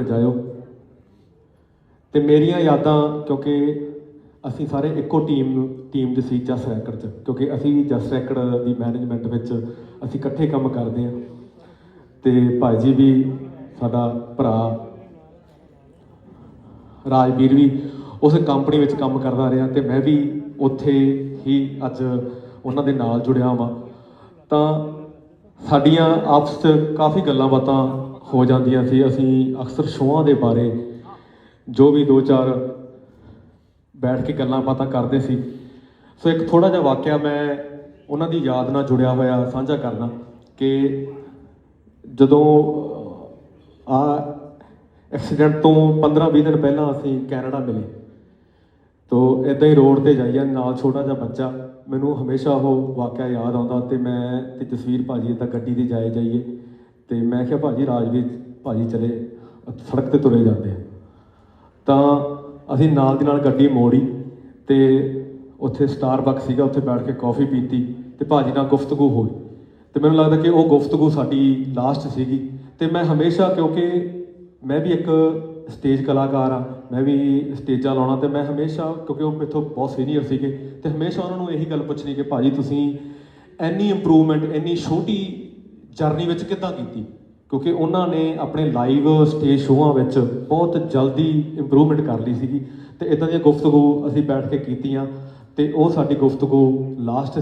ਜਾਇਓ। ਤੇ ਮੇਰੀਆਂ ਯਾਦਾਂ, ਕਿਉਂਕਿ ਅਸੀਂ ਸਾਰੇ ਇੱਕੋ ਟੀਮ ਟੀਮ ਦੇ ਸੀ ਜਸ ਰੈਕਡ ਚ, ਕਿਉਂਕਿ ਅਸੀਂ ਵੀ ਜਸ ਰੈਕਡ ਦੀ ਮੈਨੇਜਮੈਂਟ ਵਿੱਚ ਅਸੀਂ ਇਕੱਠੇ ਕੰਮ ਕਰਦੇ ਹਾਂ। ਤੇ ਭਾਜੀ ਵੀ, ਸਾਡਾ ਭਰਾ ਰਾਜਵੀਰ ਵੀ ਉਸ ਕੰਪਨੀ ਵਿੱਚ ਕੰਮ ਕਰਦਾ ਰਿਹਾ ਤੇ ਮੈਂ ਵੀ ਉੱਥੇ ਹੀ ਅੱਜ ਉਹਨਾਂ ਦੇ ਨਾਲ ਜੁੜਿਆ ਹਾਂ ਤਾਂ ਸਾਡੀਆਂ ਆਪਸ 'ਚ ਕਾਫੀ ਗੱਲਾਂ ਬਾਤਾਂ ਹੋ ਜਾਂਦੀਆਂ ਸੀ। ਅਸੀਂ ਅਕਸਰ ਸ਼ੋਆਂ ਦੇ ਬਾਰੇ ਜੋ ਵੀ ਦੋ ਚਾਰ ਬੈਠ ਕੇ ਗੱਲਾਂ ਬਾਤਾਂ ਕਰਦੇ ਸੀ। ਸੋ ਇੱਕ ਥੋੜਾ ਜਿਹਾ ਵਾਕਿਆ ਮੈਂ ਉਹਨਾਂ ਦੀ ਯਾਦ ਨਾਲ ਜੁੜਿਆ ਹੋਇਆ ਸਾਂਝਾ ਕਰਨਾ ਕਿ ਜਦੋਂ ਆ ਐਕਸੀਡੈਂਟ ਤੋਂ 15-20 ਦਿਨ ਪਹਿਲਾਂ ਅਸੀਂ ਕੈਨੇਡਾ ਮਿਲੇ, ਤੋ ਇਦਾਂ ਹੀ ਰੋਡ ਤੇ ਜਾਈਏ, ਨਾਲ ਛੋਟਾ ਜਿਹਾ ਬੱਚਾ, ਮੈਨੂੰ ਹਮੇਸ਼ਾ ਉਹ ਵਾਕਿਆ ਯਾਦ ਆਉਂਦਾ ਤੇ ਮੈਂ ਤੇ ਜਸਵੀਰ ਭਾਜੀ ਤਾਂ ਗੱਡੀ ਤੇ ਜਾਏ ਜਾਈਏ। ਤੇ ਮੈਂ ਕਿਹਾ ਭਾਜੀ ਰਾਜਵੀਰ ਭਾਜੀ ਚਲੇ, ਸੜਕ ਤੇ ਤੁਰੇ ਜਾਂਦੇ ਆ। ਤਾਂ ਅਸੀਂ ਨਾਲ ਦੀ ਨਾਲ ਗੱਡੀ ਮੋੜੀ ਤੇ ਉੱਥੇ ਸਟਾਰਬਕ ਸੀਗਾ, ਉੱਥੇ ਬੈਠ ਕੇ ਕਾਫੀ ਪੀਤੀ ਤੇ ਭਾਜੀ ਨਾਲ ਗੁਫ਼ਤਗੂ ਹੋਈ। ਤੇ ਮੈਨੂੰ ਲੱਗਦਾ ਕਿ ਉਹ ਗੁਫ਼ਤਗੂ ਸਾਡੀ ਲਾਸਟ ਸੀਗੀ। ਤੇ ਮੈਂ ਹਮੇਸ਼ਾ ਕਿਉਂਕਿ ਮੈਂ ਵੀ ਇੱਕ ਸਟੇਜ ਕਲਾਕਾਰ ਆ, ਮੈਂ ਵੀ ਸਟੇਜਾਂ ਲਾਉਣਾ, ਤੇ ਮੈਂ ਹਮੇਸ਼ਾ ਕਿਉਂਕਿ ਉਹ ਮੇਥੋਂ ਬਹੁਤ ਸੀਨੀਅਰ ਸੀਗੇ, ਤੇ ਹਮੇਸ਼ਾ ਉਹਨਾਂ ਨੂੰ ਇਹੀ ਗੱਲ ਪੁੱਛਣੀ ਕਿ ਭਾਜੀ ਤੁਸੀਂ ਇੰਨੀ ਇੰਪਰੂਵਮੈਂਟ ਇੰਨੀ ਛੋਟੀ ਜਰਨੀ ਵਿੱਚ ਕਿੱਦਾਂ ਕੀਤੀ? ਕਿਉਂਕਿ ਉਹਨਾਂ ਨੇ ਆਪਣੇ ਲਾਈਵ ਸਟੇਜ ਸ਼ੋਆਂ ਵਿੱਚ ਬਹੁਤ ਜਲਦੀ ਇੰਪਰੂਵਮੈਂਟ ਕਰ ਲਈ ਸੀਗੀ। ਤੇ ਇਦਾਂ ਦੀਆਂ ਗੁਫ਼ਤਗੂ ਅਸੀਂ ਬੈਠ ਕੇ ਕੀਤੀਆਂ ਤੇ ਉਹ ਸਾਡੀ ਗੁਫ਼ਤਗੂ ਲਾਸਟ